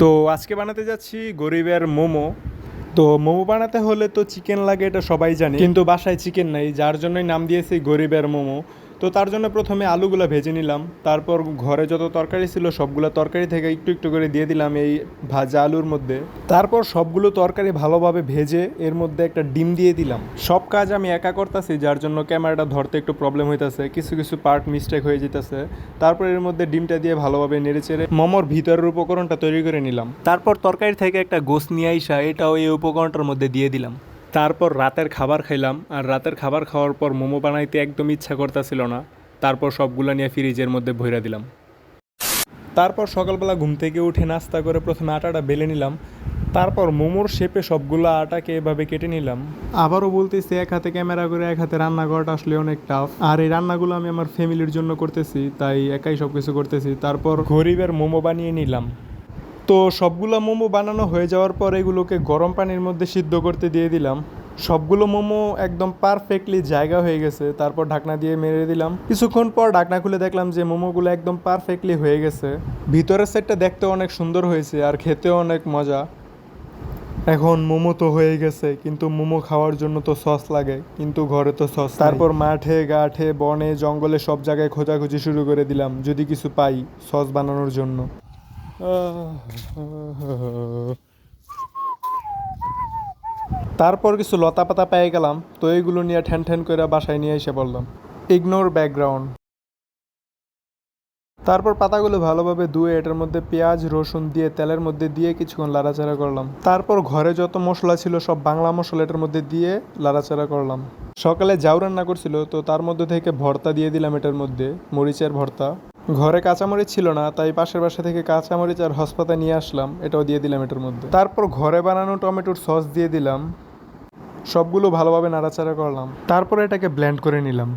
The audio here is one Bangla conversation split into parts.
তো আজকে বানাতে যাচ্ছি গরিবের মোমো। তো মোমো বানাতে হলে তো চিকেন লাগে, এটা সবাই জানে। কিন্তু বাসায় চিকেন নাই, যার জন্যই নাম দিয়েছি গরিবের মোমো। তো তার জন্য প্রথমে আলুগুলো ভেজে নিলাম। তারপর ঘরে যত তরকারি ছিল, সবগুলো তরকারি থেকে একটু একটু করে দিয়ে দিলাম এই ভাজা আলুর মধ্যে। তারপর সবগুলো তরকারি ভালোভাবে ভেজে এর মধ্যে একটা ডিম দিয়ে দিলাম। সব কাজ আমি একা করতেছি, যার জন্য ক্যামেরাটা ধরতে একটু প্রবলেম হইতেছে। কিছু কিছু পার্ট মিস্টেক হয়ে যেতেছে। তারপর এর মধ্যে ডিমটা দিয়ে ভালোভাবে নেড়ে চেড়ে মোমোর ভিতরের উপকরণটা তৈরি করে নিলাম। তারপর তরকারি থেকে একটা গোস নিয়ে আইসা এটাও এই উপকরণটার মধ্যে দিয়ে দিলাম। তারপর রাতের খাবার খাইলাম, আর রাতের খাবার খাওয়ার পর মোমো বানাইতে একদম ইচ্ছা করতেছিল না। তারপর সবগুলো নিয়ে ফ্রিজের মধ্যে ভইরা দিলাম। তারপর সকালবেলা ঘুম থেকে উঠে নাস্তা করে প্রথমে আটাটা বেলে নিলাম। তারপর মোমোর শেপে সবগুলো আটাকে এভাবে কেটে নিলাম। আবারও বলতেছি, এক হাতে ক্যামেরা করে এক হাতে রান্না করাটা আসলে অনেক টাফ আর এই রান্নাগুলো আমি আমার ফ্যামিলির জন্য করতেছি, তাই একাই সব কিছু করতেছি। তারপর গরিবের মোমো বানিয়ে নিলাম। তো সবগুলো মোমো বানানো হয়ে যাওয়ার পর এগুলোকে গরম পানির মধ্যে সিদ্ধ করতে দিয়ে দিলাম। সবগুলো মোমো একদম পারফেক্টলি জায়গা হয়ে গেছে, তারপর ঢাকনা দিয়ে মেরে দিলাম। কিছুক্ষণ পর ঢাকনা খুলে দেখলাম যে মোমোগুলো একদম পারফেক্টলি হয়ে গেছে। ভিতরের সেটটা দেখতে অনেক সুন্দর হয়েছে আর খেতেও অনেক মজা। এখন মোমো তো হয়ে গেছে, কিন্তু মোমো খাওয়ার জন্য তো সস লাগে, কিন্তু ঘরে তো সস তারপর মাঠে গাঠে বনে, জঙ্গলে সব জায়গায় খোঁজাখুঁজি শুরু করে দিলাম, যদি কিছু পাই সস বানানোর জন্য। তারপর কিছু লতা পাতা পেয়ে গেলাম, তো এইগুলো নিয়ে ঠ্যান ঠ্যান করে বাসায় নিয়ে এসে পড়লাম। ইগনোর ব্যাকগ্রাউন্ড তারপর পাতাগুলো ভালোভাবে ধুয়ে এটার মধ্যে পেঁয়াজ, রসুন দিয়ে তেলের মধ্যে দিয়ে কিছুক্ষণ লাড়াচাড়া করলাম। তারপর ঘরে যত মশলা ছিল, সব বাংলা মশলা এটার মধ্যে দিয়ে লাড়াচাড়া করলাম। সকালে জাউ রান্না করছিল, তো তার মধ্যে থেকে ভর্তা দিয়ে দিলাম এটার মধ্যে, মরিচের ভর্তা। ঘরে কাঁচামরিচ ছিল না, তাই পাশের বাসা থেকে কাঁচামরিচ আর হসপাতা নিয়ে আসলাম। এটাও দিয়ে দিলাম এটার মধ্যে। তারপর ঘরে বানানো টমেটোর সস দিয়ে দিলাম। সবগুলো ভালোভাবে নাড়াচাড়া করলাম। তারপর এটাকে ব্ল্যান্ড করে নিলাম।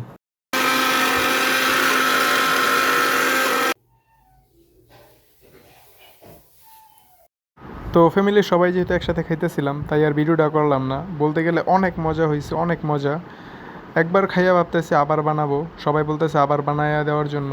তো ফ্যামিলির সবাই যেহেতু একসাথে খাইতেছিলাম, তাই আর ভিডিওটা করলাম না। বলতে গেলে অনেক মজা হয়েছে, অনেক মজা। একবার খাইয়া ভাবতেছি আবার বানাবো। সবাই বলতেছে আবার বানাইয়া দেওয়ার জন্য।